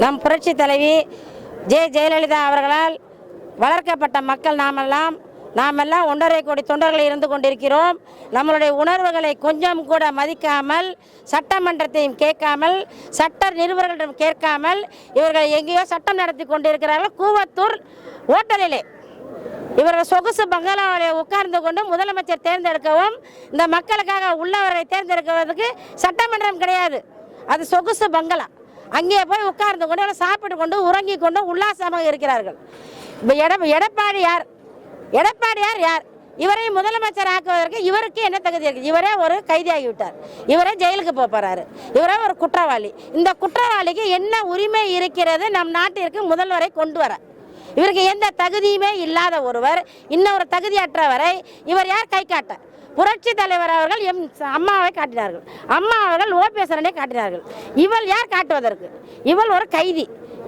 நம் புரட்சி தலைவி ஜெ ஜெயலலிதா அவர்களால் வளர்க்கப்பட்ட மக்கள் நாமெல்லாம் நாமெல்லாம் ஒன்றரை கோடி தொண்டர்கள் இருந்து கொண்டிருக்கிறோம். நம்மளுடைய உணர்வுகளை கொஞ்சம் கூட மதிக்காமல் சட்டமன்றத்தையும் கேட்காமல் சட்ட நிருபர்களிடம் கேட்காமல் இவர்கள் எங்கேயோ சட்டம் நடத்தி கொண்டிருக்கிறார்கள். கூவத்தூர் ஓட்டலிலே. இவர்கள் சொகுசு பங்களாவில் உட்கார்ந்து கொண்டு முதலமைச்சர் தேர்ந்தெடுக்கவும் இந்த மக்களுக்காக உள்ளவர்களை தேர்ந்தெடுக்கிறதுக்கு சட்டமன்றம் கிடையாது. அது சொகுசு பங்களா. அங்கே போய் உட்கார்ந்து கொண்டு சாப்பிட்டு கொண்டு உறங்கி கொண்டு உல்லாசமாக இருக்கிறார்கள். இப்போ எட எடப்பாடியார் எடப்பாடியார் யார்? இவரை முதலமைச்சர் ஆக்குவதற்கு இவருக்கு என்ன தகுதி இருக்குது இவரே ஒரு கைதியாகிவிட்டார். இவரே ஜெயிலுக்கு போகிறாரு இவரே ஒரு குற்றவாளி. இந்த குற்றவாளிக்கு என்ன உரிமை இருக்கிறது நம் நாட்டிற்கு முதல்வரை கொண்டு வர? இவருக்கு எந்த தகுதியுமே இல்லாத ஒருவர் இன்னொரு தகுதியற்றவரை இவர் யார் கை காட்ட? புரட்சி தலைவர் அவர்கள் எம் அம்மாவை காட்டினார்கள். அம்மா அவர்கள் ஓபிஎஸ்வரனை காட்டினார்கள். இவள் யார் காட்டுவதற்கு? இவள் ஒரு கைதி.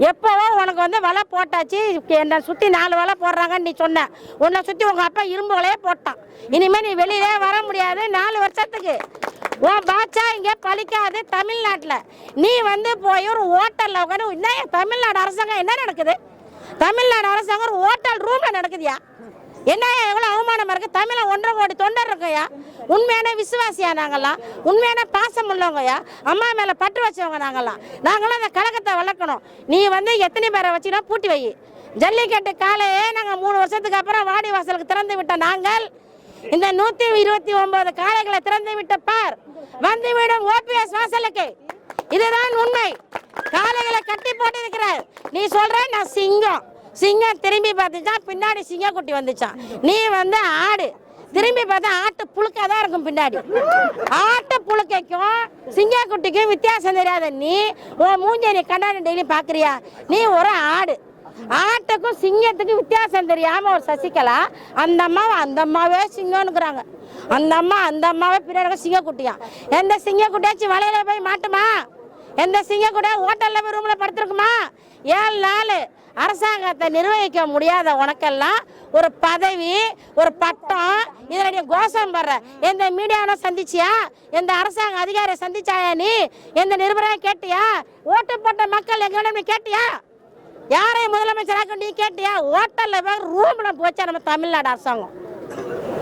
எப்போவோ உனக்கு வந்து வலை போட்டாச்சு என்னை சுற்றி நாலு வலை போடுறாங்கன்னு நீ சொன்ன. உன்னை சுற்றி உங்கள் அப்பா இரும்பு வலையே போட்டான். இனிமேல் நீ வெளியிலே வர முடியாது நாலு வருஷத்துக்கு. உன் பாட்சா இங்கே பழிக்காது தமிழ்நாட்டில். நீ வந்து போய் ஒரு ஹோட்டலில் உட்காந்து என்ன தமிழ்நாடு அரசாங்கம் என்ன நடக்குது? தமிழ்நாடு அரசாங்கம் ஒரு ஹோட்டல் ரூமில் நடக்குதுயா? என்ன எவ்வளோ அவமானமாக இருக்கு? தமிழை ஒன்றரை கோடி தொண்டர் இருக்கையா உண்மையான விசுவாசியா நாங்கெல்லாம் உண்மையான பாசம் உள்ளவங்கயா அம்மா மேலே பற்று வச்சவங்க நாங்கள்லாம். நாங்களாம் அந்த கழகத்தை வளர்க்கணும். நீ வந்து எத்தனை பேரை வச்சுனா பூட்டி வை. ஜல்லிக்கட்டு காலையே நாங்கள் மூணு வருஷத்துக்கு அப்புறம் வாடி வாசலுக்கு திறந்து விட்ட நாங்கள் இந்த நூத்தி இருபத்தி ஒன்பது காளைகளை திறந்து விட்ட பார். வந்து விடும் ஓபிஎஸ் வாசலுக்கு. இதுதான் உண்மை. காலைகளை கட்டி போட்டு இருக்கிறார் நீ சொல்ற நான் சிங்கம். சிங்கம் திரும்பி பார்த்துச்சான் பின்னாடி சிங்கக்குட்டி வந்துச்சான் நீ வந்து ஆடு. திரும்பி பார்த்தா ஆட்டு புழுக்கா தான் இருக்கும் பின்னாடி. ஆட்டு புழுக்கைக்கும் சிங்கக்குட்டிக்கும் வித்தியாசம் தெரியாத நீ. உன் மூஞ்ச நீ கண்ணாடி டெய்லி பார்க்குறியா? நீ ஒரு ஆடு. ஆட்டுக்கும் சிங்கத்துக்கும் வித்தியாசம் தெரியாம ஒரு சசிகலா அந்த அம்மாவை அந்த அம்மாவே சிங்கம்னுக்குறாங்க. அந்த அம்மா அந்த அம்மாவே பின்னாடி சிங்கக்குட்டியா? எந்த சிங்கக்குட்டியாச்சும் வலையில போய் மாட்டுமா? எந்த சிங்கக்குட்டியா ஹோட்டல்ல போய் ரூம்ல படுத்துருக்குமா? ஏழு நாள் அரசாங்கத்தை நிர்வகிக்க முடியாத உனக்கெல்லாம் ஒரு பதவி ஒரு பட்டம் இதில் நீ கோஷம் படுற. எந்த மீடியாவை சந்திச்சியா? எந்த அரசாங்க அதிகாரியை சந்திச்சாயா நீ? எந்த நிருபரையும் கேட்டியா? ஓட்டு போட்ட மக்கள் எங்க நீ கேட்டியா? யாரையும் முதலமைச்சராக நீ கேட்டியா? ஹோட்டல்ல போய் ரூம்ல போச்சா நம்ம தமிழ்நாடு அரசாங்கம்.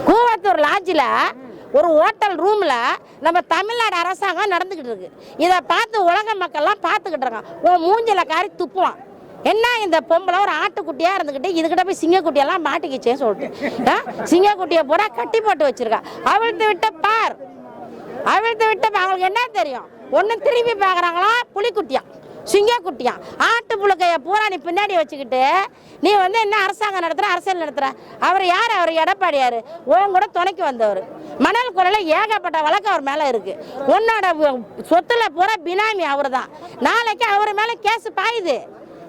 கூவத்தூர் லாட்ஜில் ஒரு ஹோட்டல் ரூமில் நம்ம தமிழ்நாடு அரசாங்கம் நடந்துக்கிட்டு இருக்கு. இதை பார்த்து உலக மக்கள்லாம் பார்த்துக்கிட்டு இருக்கான் உன் மூஞ்சில காரி துப்புவான். என்ன இந்த பொம்பளை ஒரு ஆட்டுக்குட்டியா இருந்துக்கிட்டு இதுகிட்ட போய் சிங்கக்குட்டியெல்லாம் மாட்டிக்கிச்சேன்னு சொல்லிட்டு. ஆ? சிங்கக்குட்டியை பூரா கட்டி போட்டு வச்சிருக்கா. அவிழ்த்து விட்ட பார். அவிழ்த்து விட்டு அவங்களுக்கு என்ன தெரியும்? ஒன்று திரும்பி பார்க்குறாங்களா? புலிக்குட்டியா? சிங்கக்குட்டியா? ஆட்டு புழுக்கைய பூரா நீ பின்னாடி வச்சுக்கிட்டு நீ வந்து என்ன அரசாங்கம் நடத்துற அரசியல் நடத்துற? அவர் யார்? அவர் எடப்பாடியார். உன் கூட துணைக்கு வந்தவர். மணல் குரலில் ஏகப்பட்ட வழக்கு அவர் மேலே இருக்கு. உன்னோட சொத்துல பூரா பினாமி அவர் தான் நாளைக்கு அவர் மேலே கேஸ் பாயுது.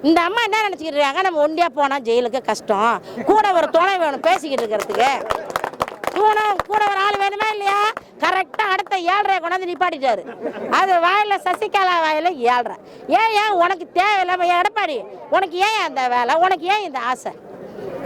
இந்த அம்மா என்ன நினச்சிக்கிட்டு இருக்காங்க? நம்ம ஒண்டியா போனால் ஜெயிலுக்கு கஷ்டம். கூட ஒரு துணை வேணும் பேசிக்கிட்டு இருக்கிறதுக்கு. கூட கூட ஒரு ஆள் வேணுமா இல்லையா? ஏழரை கொண்டாந்து நிப்பாட்டிட்டாரு. அது வாயில சசிகலா வாயில ஏழரை ஏன் ஏன் உனக்கு தேவையில்லாம எடப்பாடி உனக்கு ஏன் அந்த வேலை உனக்கு ஏன் இந்த ஆசை?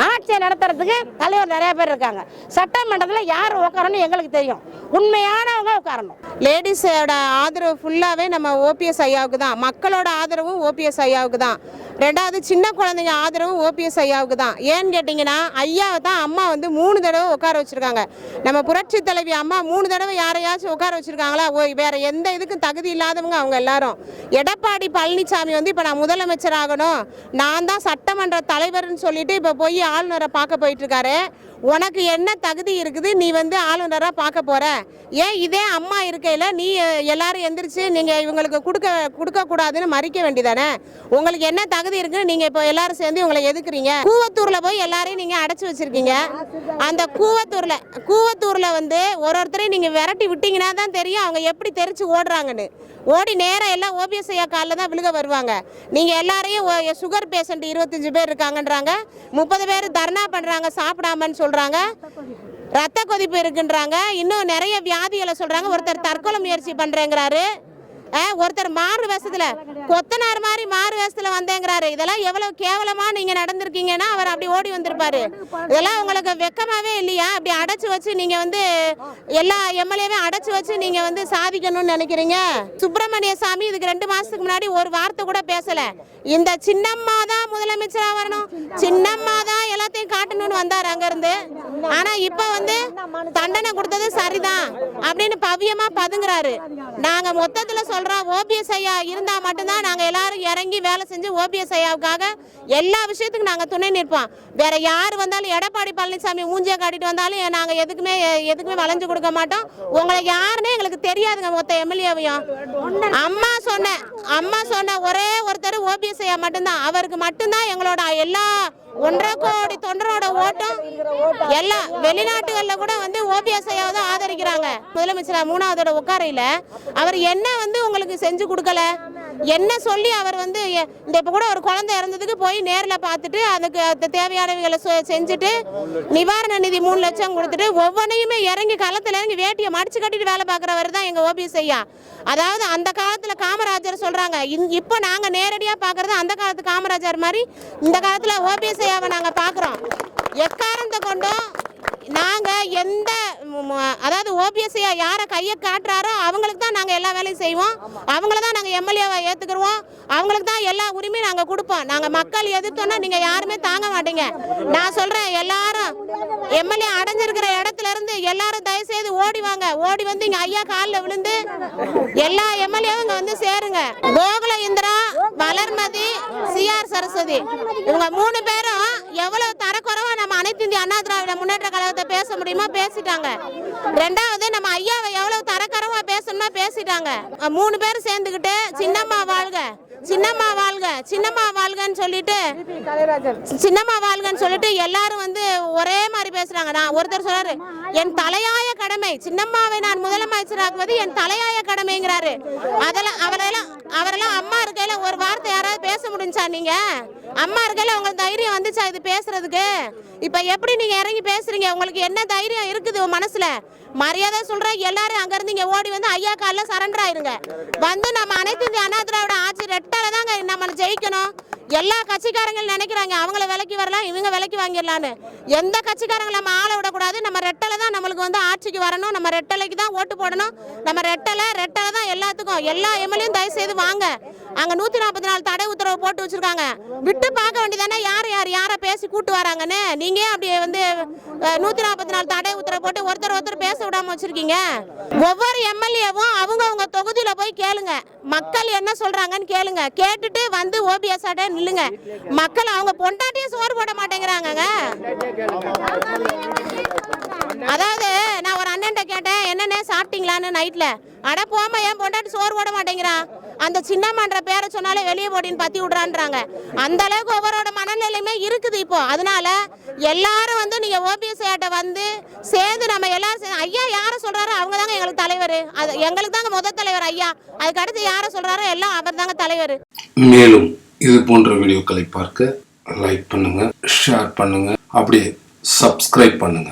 ஆட்சியை நடத்துறதுக்கு தலைவர் நிறைய பேர் இருக்காங்க. சட்டமன்றத்தில் யார் உட்காரணும் எங்களுக்கு தெரியும். உண்மையானவங்க உட்காரணும் லேடிஸோட ஆதரவு ஃபுல்லாகவே நம்ம ஓபிஎஸ் ஐயாவுக்கு தான். மக்களோட ஆதரவும் ஓபிஎஸ் ஐயாவுக்கு தான். ரெண்டாவது சின்ன குழந்தைங்க ஆதரவும் ஓபிஎஸ் ஐயாவுக்கு தான். ஏன்னு கேட்டிங்கன்னா ஐயாவை தான் அம்மா வந்து மூணு தடவை உட்கார வச்சுருக்காங்க. நம்ம புரட்சி தலைவி அம்மா மூணு தடவை யாரையாச்சும் உட்கார வச்சுருக்காங்களா? ஓ வேற எந்த இதுக்கும் தகுதி இல்லாதவங்க அவங்க எல்லாரும். எடப்பாடி பழனிசாமி வந்து இப்போ நான் முதலமைச்சர் ஆகணும். நான் தான் சட்டமன்ற தலைவர்னு சொல்லிட்டு இப்போ போய் ஆளுநரை பார்க்க போயிட்டுருக்காரு உனக்கு என்ன தகுதி இருக்குது நீ வந்து ஆளுநராக பார்க்க போற? ஏன் இதே அம்மா இருக்கையில் நீ எல்லாரும் எந்திரிச்சு நீங்கள் இவங்களுக்கு கொடுக்க கொடுக்கக்கூடாதுன்னு மறிக்க வேண்டியதானே? உங்களுக்கு என்ன தகுதி இருக்குன்னு நீங்கள் இப்போ எல்லாரும் சேர்ந்து உங்களை எதுக்குறீங்க? கூவத்தூரில் போய் எல்லாரையும் நீங்கள் அடைச்சி வச்சிருக்கீங்க. அந்த கூவத்தூரில் கூவத்தூரில் வந்து ஒரு ஒருத்தரையும் நீங்கள் விரட்டி விட்டீங்கன்னா தான் தெரியும் அவங்க எப்படி தெரிச்சு ஓடுறாங்கன்னு. ஓடி நேரம் எல்லாம் ஓபிஎஸ் ஐயா காலில் தான் விழுக வருவாங்க. நீங்கள் எல்லாரையும் சுகர் பேஷண்ட் இருபத்தஞ்சு பேர் இருக்காங்கன்றாங்க. முப்பது பேர் தர்ணா பண்ணுறாங்க சாப்பிடாமன்னு சொல்லி சொல்கிறாங்க ரத்த கொதிப்பு இருக்குன்றாங்க. இன்னும் நிறைய வியாதிகளை சொல்கிறாங்க ஒருத்தர் தற்கொலை முயற்சி பண்ணுறேங்கிறாரு ஒருத்தர் மாறு வேஷத்துல கொத்தனார் மாதிரி மாறு வேஷத்துல வந்தேங்கிறாரு. இதெல்லாம் எவ்வளவு கேவலமா நீங்க நடந்திருக்கீங்கன்னா அவர் அப்படி ஓடி வந்திருப்பாரு. இதெல்லாம் உங்களுக்கு வெக்கமாவே இல்லையா? அப்படி அடைச்சு வச்சு நீங்க வந்து எல்லா எம்எல்ஏவே அடைச்சு வச்சு நீங்க வந்து சாதிக்கணும்னு நினைக்கிறீங்க? சுப்பிரமணிய சாமி இதுக்கு ரெண்டு மாசத்துக்கு முன்னாடி ஒரு வார்த்தை கூட பேசல. இந்த சின்னம்மா தான் முதலமைச்சரா வரணும். சின்னம்மா தான் எல்லாத்தையும் காட்டணும்னு வந்தாரு அங்க இருந்து ஆனா இப்ப வந்து தண்டனை கொடுத்தது சரிதான் அப்படின்னு பவியமா பதுங்குறாரு. நாங்க மொத்தத்துல சொல்கிறோம் ஓபிஎஸ் ஐயா இருந்தா மட்டும்தான் நாங்க எல்லாரும் இறங்கி வேலை செஞ்சு ஓபிஎஸ் ஐயாவுக்காக எல்லா விஷயத்துக்கும் நாங்க துணை நிற்போம். வேற யார் வந்தாலும் எடப்பாடி பழனிசாமி ஊஞ்சியை காட்டிட்டு வந்தாலும் நாங்க எதுக்குமே எதுக்குமே வளைஞ்சு கொடுக்க மாட்டோம். உங்களை யாருன்னே எங்களுக்கு தெரியாதுங்க மொத்த எம்எல்ஏவையும். அம்மா சொன்ன அம்மா சொன்ன ஒரே ஒருத்தர் ஓபிஎஸ் ஐயா மட்டும்தான். அவருக்கு மட்டும்தான் எங்களோட எல்லா ஒன்றரை கோடி தொண்டரோட ஓட்டம். எல்லா வெளிநாட்டுகள்ல கூட வந்து ஓபிஎஸ் ஐயாவை தான் ஆதரிக்கிறாங்க. முதலமைச்சர் மூணாவதோட உட்காரையில அவர் என்ன வந்து உங்களுக்கு செஞ்சு கொடுக்கல? என்ன சொல்லி அவர் வந்து இந்த இப்போ கூட ஒரு குழந்தை இறந்ததுக்கு போய் நேரில் பார்த்துட்டு அதுக்கு அது தேவையானவைகளை செஞ்சுட்டு நிவாரண நிதி மூணு லட்சம் கொடுத்துட்டு ஒவ்வொன்றையுமே இறங்கி களத்தில் இறங்கி வேட்டியை மடிச்சு கட்டிட்டு வேலை பார்க்குறவர் தான் எங்கள் ஓபிஎஸ் ஐயா அதாவது அந்த காலத்தில் காமராஜர் சொல்கிறாங்க இப்போ நாங்கள் நேரடியாக பார்க்குறது அந்த காலத்து காமராஜர் மாதிரி இந்த காலத்தில் ஓபிஎஸ் ஐயாவை நாங்கள் பார்க்குறோம் எக்காரணத்தை கொண்டும் நாங்கள் எந்த அதாவது ஓபிஎஸ் யாரை கையை காட்டுறாரோ அவங்களுக்கு தான் நாங்கள் எல்லா வேலையும் செய்வோம். அவங்கள தான் நாங்கள் எம்எல்ஏவை ஏற்றுக்குருவோம் அவங்களுக்கு தான் எல்லா உரிமையும் நாங்கள் கொடுப்போம். நாங்கள் மக்கள் எதிர்த்தோன்னா நீங்கள் யாருமே தாங்க மாட்டீங்க. நான் சொல்கிறேன் எல்லாரும் எம்எல்ஏ அடைஞ்சிருக்கிற இடத்துல இருந்து எல்லாரும் தயவுசெய்து ஓடி வாங்க. ஓடி வந்து இங்கே ஐயா காலில் விழுந்து எல்லா எம்எல்ஏவும் இங்கே வந்து சேருங்க. கோகுல இந்திரா வளர்மதி சிஆர் சரஸ்வதி. இவங்க மூணு பேர் எவ்வளவு தரக்குறைவா நம்ம அனைத்து இந்திய அண்ணா திராவிட முன்னேற்ற கழகத்தை பேச முடியுமோ பேசிட்டாங்க. ரெண்டாவது நம்ம ஐயாவை எவ்வளவு தரக்குறைவா பேசிட்டாங்க. மூணு பேர் சேர்ந்துக்கிட்டு சின்னம்மா வாழ்க சின்னம்மா வாழ்க சின்னம்மா வாழ்கன்னு சொல்லிட்டு சின்னம்மா வாழ்கன்னு சொல்லிட்டு எல்லாரும் வந்து ஒரே மாதிரி பேசுறாங்க. நான் ஒருத்தர் சொல்றாரு என் தலையாய கடமை சின்னம்மாவை நான் முதலமைச்சராக்குவது என் தலையாய கடமைங்கிறாரு. அதெல்லாம் அவரெல்லாம் அவரெல்லாம் அம்மா இருக்கையில ஒரு வார்த்தை யாராவது பேச முடிஞ்சா நீங்க? அம்மா இருக்கையில உங்களுக்கு தைரியம் வந்துச்சா இது பேசுறதுக்கு? இப்ப எப்படி நீங்க இறங்கி பேசுறீங்க? உங்களுக்கு என்ன தைரியம் இருக்குது மனசுல? மரியாதை சொல்றேன் எல்லாரும் அங்க இருந்து இங்க ஓடி வந்து ஐயா காலில் சரண்டர் ஆயிருங்க. வந்து நம்ம அனைத்து இந்திய அண்ணா திராவிட ஆட்சி ரெட்டால தாங்க நம்ம ஜெயிக்கணும். எல்லா கட்சிக்காரங்களும் நினைக்கிறாங்க அவங்கள விலைக்கு வரலாம் இவங்க விலைக்கு வாங்கிடலான்னு எந்த கட்சிக்காரங்களை நம்ம ஆளை விடக்கூடாது. நம்ம ரெட்டலை தான் நம்மளுக்கு வந்து ஆட்சிக்கு வரணும். நம்ம ரெட்டலைக்கு தான் ஓட்டு போடணும். நம்ம ரெட்டலை ரெட்டலை தான் எல்லாத்துக்கும் எல்லா எம்எல்ஏயும் தயவு செய்து வாங்க. அங்கே நூற்றி நாற்பத்தி நாலு தடை உத்தரவு போட்டு வச்சுருக்காங்க. விட்டு பார்க்க வேண்டியதானே? யார் யார் யாரை பேசி கூட்டு வராங்கன்னு? நீங்கள் அப்படியே அப்படி வந்து நூற்றி நாற்பத்தி நாலு தடை உத்தரவு போட்டு ஒருத்தர் ஒருத்தர் பேச விடாமல் வச்சுருக்கீங்க? ஒவ்வொரு எம்எல்ஏவும் அவங்க அவங்க தொகுதியில் போய் கேளுங்க. மக்கள் என்ன சொல்கிறாங்கன்னு கேளுங்க. கேட்டுட்டு வந்து ஓபிஎஸ் இல்லைங்க மக்கள் அவங்க பொண்டாட்டியே சோறு போட மாட்டேங்கிறாங்கங்க. அதாவது நான் ஒரு அண்ணன்ட்ட கேட்டேன் என்னென்ன சாப்பிட்டீங்களான்னு? நைட்ல. அட போமா ஏன் பொண்டாட்டி சோறு போட மாட்டேங்கிறான் அந்த சின்னம்மான்ற பேரை சொன்னாலே வெளியே போட்டின்னு பத்தி விடுறான்றாங்க. அந்த அளவுக்கு ஒவ்வொருவோட மனநிலையுமே இருக்குது இப்போ. அதனால எல்லாரும் வந்து நீங்க ஓபிஎஸ் ஏட்ட வந்து சேர்ந்து நம்ம எல்லாரும் சேர்ந்து ஐயா யாரை சொல்றாரோ அவங்க தாங்க எங்களுக்கு தலைவர். அது எங்களுக்கு தாங்க முதல் தலைவர் ஐயா. அதுக்கு அடுத்து யாரை சொல்றாரோ எல்லாம் அவர் தாங்க தலைவர். மேலும் இது போன்ற வீடியோக்களை பார்க்க லைக் பண்ணுங்க ஷேர் பண்ணுங்க அப்படியே சப்ஸ்கிரைப் பண்ணுங்க.